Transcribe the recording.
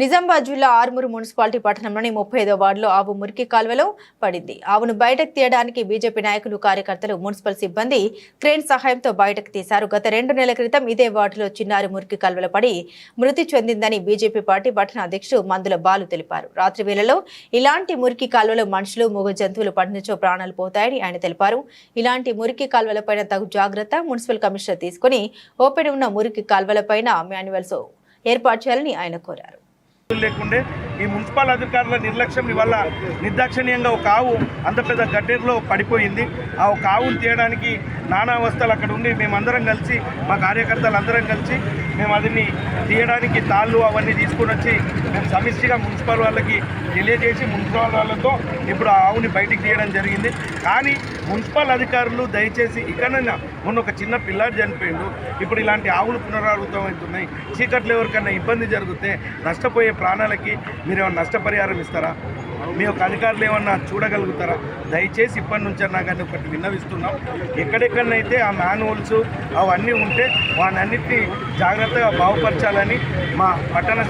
నిజామాబాద్ జిల్లా ఆర్మూరు మున్సిపాలిటీ పట్టణంలోని ముప్పై ఐదో వార్డులో ఆవు మురికి కాల్వలో పడింది. ఆవును బయటకు తీయడానికి బీజేపీ నాయకులు కార్యకర్తలు మున్సిపల్ సిబ్బంది క్రేన్ సహాయంతో బయటకు తీశారు. గత రెండు నెలల క్రితం ఇదే వార్డులో చిన్నారి మురికి కాల్వలో పడి మృతి చెందిందని బీజేపీ పార్టీ పట్టణ అధ్యక్షుడు మందుల బాలు తెలిపారు. రాత్రి వేళలో ఇలాంటి మురికి కాల్వలో మనుషులు మూగ జంతువులు పడినచో ప్రాణాలు పోతాయని ఆయన తెలిపారు. ఇలాంటి మురికి కాల్వలపైన తగు జాగ్రత్త మున్సిపల్ కమిషనర్ తీసుకుని ఓపెన్ ఉన్న మురికి కాల్వలపైన మాన్యువల్స్ ఏర్పాటు చేయాలని ఆయన కోరారు. లేకుండే ఈ మున్సిపల్ అధికారుల నిర్లక్ష్యం వల్ల నిర్దాక్షణీయంగా ఒక ఆవు అంత పెద్ద గడ్డెర్లో పడిపోయింది. ఆ ఒక ఆవును తీయడానికి నానా అవస్థలు అక్కడ ఉండి మేమందరం కలిసి మా కార్యకర్తలు అందరం కలిసి మేము అదిని తీయడానికి తాళ్ళు అవన్నీ తీసుకొని వచ్చి మేము సమిష్టిగా మున్సిపల్ వాళ్ళకి తెలియజేసి మున్సిపల్ వాళ్ళతో ఇప్పుడు ఆ ఆవుని బయటికి తీయడం జరిగింది. కానీ మున్సిపల్ అధికారులు దయచేసి ఇక్కడైనా మొన్న ఒక చిన్న పిల్లాడు చనిపోయిండు. ఇప్పుడు ఇలాంటి ఆవులు పునరావృతం అవుతున్నాయి చీకట్లు ఎవరికైనా ఇబ్బంది జరిగితే నష్టపోయే ప్రాణాలకి మీరు ఏమైనా నష్టపరిహారం ఇస్తారా? మీ యొక్క అధికారులు ఏమన్నా చూడగలుగుతారా? దయచేసి ఇప్పటి నుంచి అన్నా కానీ ఒకటి విన్నవిస్తున్నాం. ఎక్కడెక్కడనైతే ఆ మాన్యువల్స్ అవన్నీ ఉంటే వాటన్నిటిని జాగ్రత్తగా బాగుపరచాలని మా పట్టణ